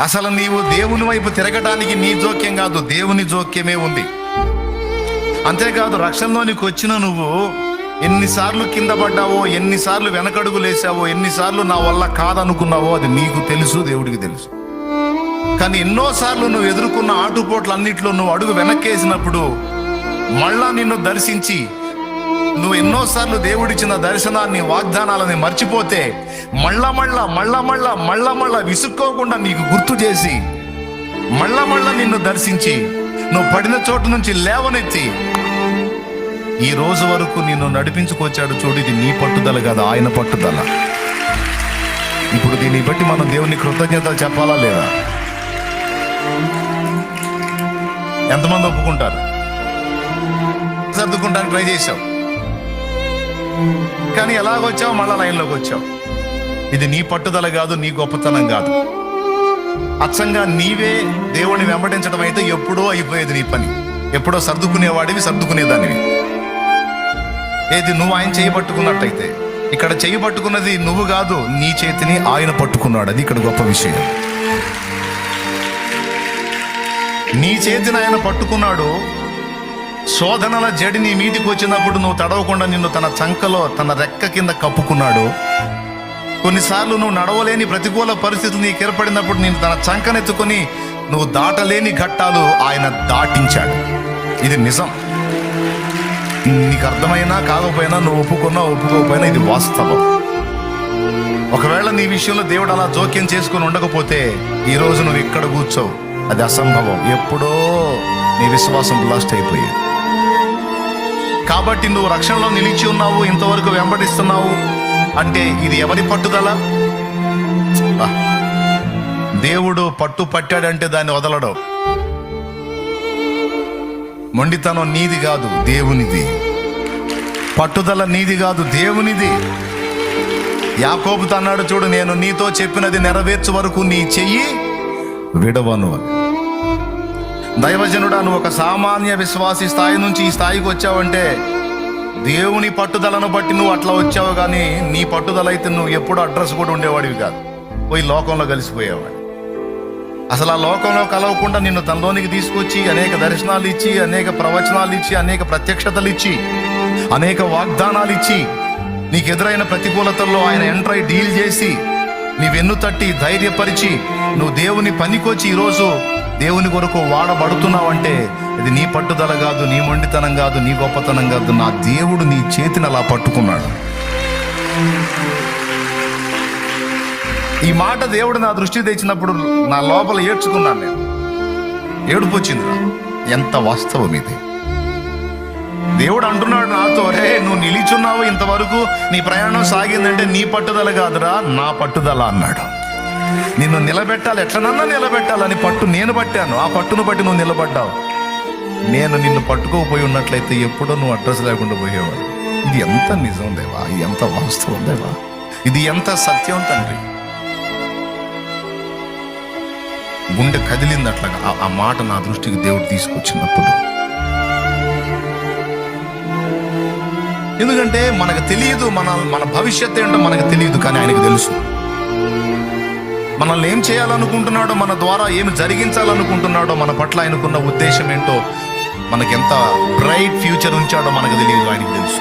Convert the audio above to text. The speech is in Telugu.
అసలు నీవు దేవుని వైపు తిరగటానికి నీ జోక్యం కాదు దేవుని జోక్యమే ఉంది. అంతేకాదు రక్షణలోనికి వచ్చిన నువ్వు ఎన్నిసార్లు కింద పడ్డావో ఎన్నిసార్లు వెనకడుగు లేసావో ఎన్నిసార్లు నా వల్ల కాదనుకున్నావో అది నీకు తెలుసు దేవుడికి తెలుసు. కానీ ఎన్నోసార్లు నువ్వు ఎదుర్కొన్న ఆటుపోట్లన్నింటిలో నువ్వు అడుగు వెనక్కేసినప్పుడు మళ్ళా నిన్ను దర్శించి నువ్వు ఎన్నోసార్లు దేవుడిచ్చిన దర్శనాన్ని వాగ్దానాలని మర్చిపోతే మళ్ళా మళ్ళా మళ్ళా మళ్ళా మళ్ళా మళ్ళా విసుక్కోకుండా నీకు గుర్తు చేసి మళ్ళా మళ్ళా నిన్ను దర్శించి నువ్వు పడిన చోటు నుంచి లేవనెత్తి ఈ రోజు వరకు నిన్ను నడిపించుకొచ్చాడు చూడు ఇది నీ పట్టుదల కాదు ఆయన పట్టుదల. ఇప్పుడు దీన్ని బట్టి మనం దేవుని కృతజ్ఞతలు చెప్పాలా లేదా? ఎంతమంది ఒప్పుకుంటారు? సర్దుకుంటానికి ట్రై చేశావు? కానీ ఎలాగొచ్చావు? మళ్ళా లైన్లోకి వచ్చావు. ఇది నీ పట్టుదల కాదు నీ గొప్పతనం కాదు. అచ్చంగా నీవే దేవుణ్ణి వెంబడించడం అయితే ఎప్పుడో అయిపోయేది నీ పని. ఎప్పుడో సర్దుకునేవాడివి సర్దుకునేదానివి. ఏది నువ్వు ఆయన చేయబట్టుకున్నట్టయితే ఇక్కడ చేయబట్టుకున్నది నువ్వు కాదు నీ చేతిని ఆయన పట్టుకున్నాడు. అది ఇక్కడ గొప్ప విషయం. నీ చేతిని ఆయన పట్టుకున్నాడు శోధనల జడి నీ మీదికి వచ్చినప్పుడు నువ్వు తడవకుండా నిన్ను తన చంకలో తన రెక్క కింద కప్పుకున్నాడు. కొన్నిసార్లు నువ్వు నడవలేని ప్రతికూల పరిస్థితులు నీకు ఏర్పడినప్పుడు నేను తన చంకనెత్తుకొని నువ్వు దాటలేని ఘట్టాలు ఆయన దాటించాడు. ఇది నిజం. నీకు అర్థమైనా కాకపోయినా నువ్వు ఒప్పుకున్నా ఒప్పుకోకపోయినా ఇది వాస్తవం. ఒకవేళ నీ విషయంలో దేవుడు అలా జోక్యం చేసుకుని ఉండకపోతే ఈ రోజు నువ్వు ఇక్కడ కూర్చోవు. అది అసంభవం. ఎప్పుడో నీ విశ్వాసం బ్లాస్ట్ అయిపోయేది. కాబట్టి నువ్వు రక్షణలో నిలిచి ఉన్నావు ఇంతవరకు వెంబడిస్తున్నావు. అంటే ఇది ఎవరి పట్టుదల? దేవుడు పట్టు పట్టాడంటే దాన్ని వదలడం. మొండితనం నీది కాదు దేవునిది. పట్టుదల నీది కాదు దేవునిది. యాకోబుతో అన్నాడు చూడు నేను నీతో చెప్పినది నెరవేర్చు వరకు నీ చెయ్యి విడవను అని. దైవజనుడా నువ్వు ఒక సామాన్య విశ్వాసి స్థాయి నుంచి ఈ స్థాయికి వచ్చావంటే దేవుని పట్టుదలను బట్టి నువ్వు అట్లా వచ్చావు కానీ నీ పట్టుదల అయితే నువ్వు ఎప్పుడు అడ్రస్ కూడా ఉండేవాడివి కాదు. పోయి లోకంలో కలిసిపోయేవాడు అసలు ఆ లోకంలో కలవకుండా నిన్ను తనలోనికి తీసుకొచ్చి అనేక దర్శనాలు ఇచ్చి అనేక ప్రవచనాలు ఇచ్చి అనేక ప్రత్యక్షతలు ఇచ్చి అనేక వాగ్దానాలు ఇచ్చి నీకు ఎదురైన ప్రతికూలతల్లో ఆయన ఎంటర్ అయి డీల్ చేసి నీ వెన్ను తట్టి ధైర్యపరిచి నువ్వు దేవుని పనికొచ్చి ఈరోజు దేవుని కొరకు వాడబడుతున్నావంటే ఇది నీ పట్టుదల కాదు నీ మొండితనం కాదు నీ గొప్పతనం కాదు. నా దేవుడు నీ చేతిని అలా పట్టుకున్నాడు. ఈ మాట దేవుడు నా దృష్టి తెచ్చినప్పుడు నా లోపల ఏడ్చుకున్నాను నేను. ఏడుపు వచ్చింది ఎంత వాస్తవం ఇది? దేవుడు అంటున్నాడు నాతో రే నువ్వు నిలిచున్నావు ఇంతవరకు నీ ప్రయాణం సాగిందంటే నీ పట్టుదల కాదురా నా పట్టుదల అన్నాడు. నిన్ను నిలబెట్టాలి. ఎట్లనన్నా నిలబెట్టాలని పట్టు నేను పట్టాను. ఆ పట్టును బట్టి నువ్వు నిలబడ్డావు. నేను నిన్ను పట్టుకోపోయి ఉన్నట్లయితే ఎప్పుడో నువ్వు అడ్రస్ లేకుండా పోయేవాడు ఇది ఎంత నిజం దేవా? ఇది ఎంత వాస్తవం దేవా? ఇది ఎంత సత్యం తండ్రి? గుండె కదిలింది అట్లాగా ఆ- మాట నా దృష్టికి దేవుడు తీసుకొచ్చినప్పుడు. ఎందుకంటే మనకు తెలియదు మన మన భవిష్యత్తు ఏంటో మనకు తెలియదు కానీ ఆయనకు తెలుసు. మనల్ని ఏం చేయాలనుకుంటున్నాడో మన ద్వారా ఏమి జరిగించాలనుకుంటున్నాడో మన పట్ల ఆయనకున్న ఉద్దేశం ఏంటో మనకి ఎంత బ్రైట్ ఫ్యూచర్ ఉంచాడో మనకు తెలియదు ఆయనకు తెలుసు.